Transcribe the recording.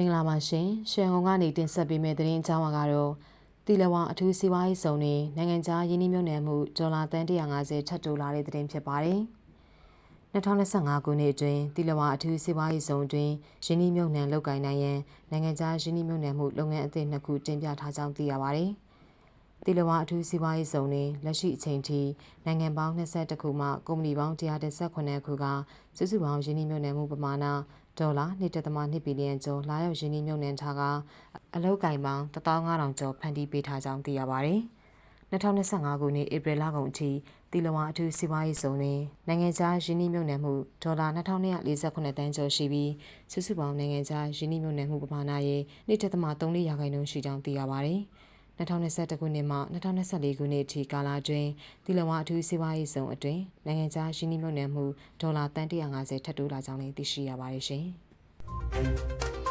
မင်္ဂလာပါရှင်ရှယ်ဟောင်းကနေတင်ဆက်ပေးမယ့်သတင်းအကြောင်းအကတော့တီလဝါအထူးစီးပွားရေးဆောင်နေနိုင်ငံခြားယင်းနှိမ့်မြုံနယ်မှုဒေါ်လာတန်150ထပ်တိုးလာတဲ့သတင်းဖြစ်ပါတယ်2025ခုနှစ်အတွင်းတီလဝါအထူးစီးပွားရေးဆောင်အတွင်းယင်းနှိမ့်မြုံနယ်လောက်ကိုင်းနိုင်ရန်နိုင်ငံခြားယင်းနှိမ့်မြုံနယ်မှုလုပ်ငန်းအသစ်နှစ်ခုတင်ပြထားကြောင်းသိရပါတယ်တီလဝါအထူးစီးပွားရေးဆောင်တွင်လက်ရှိအချိန်ထိနိုင်ငံပေါင်း22ခုမှကုမ္ပဏီပေါင်း118ခုကစုစုပေါင်းယင်းနှိမ့်မြုံနယ်မှုပမာဏ ဒေါ်လာ1.2ဘီလီယံကျော်လာရောက်ယင်းနှိမ့်မြုံနှံထားကအလုတ်ကင်ပေါင်း15000ကျော်ဖန်တီးပေးထားကြောင်းသိရပါတယ်။2025ခုနှစ်ဧပြီလကုန်အထိတီလဝါအထူးစီးပွားရေးစုံတွင်နိုင်ငံခြားယင်းနှိမ့်မြုံနှံမှုဒေါ်လာ2248တန်းကျော်ရှိပြီးစုစုပေါင်းနိုင်ငံခြားယင်းနှိမ့်မြုံနှံမှုပမာဏရဲ့1.3ရာခိုင်နှုန်းရှိကြောင်းသိရပါတယ်။ 2021ခုနှစ်မှ2024ခုနှစ်အထိကာလအတွင်းတီလဝါအထူးစီးပွားရေးစုံအတွင်းနိုင်ငံခြားယင်းနှိမ့်မြုံနှံမှုဒေါ်လာတန်150ထပ်တိုးလာကြောင်းလည်းသိရှိရပါတယ်ရှင်။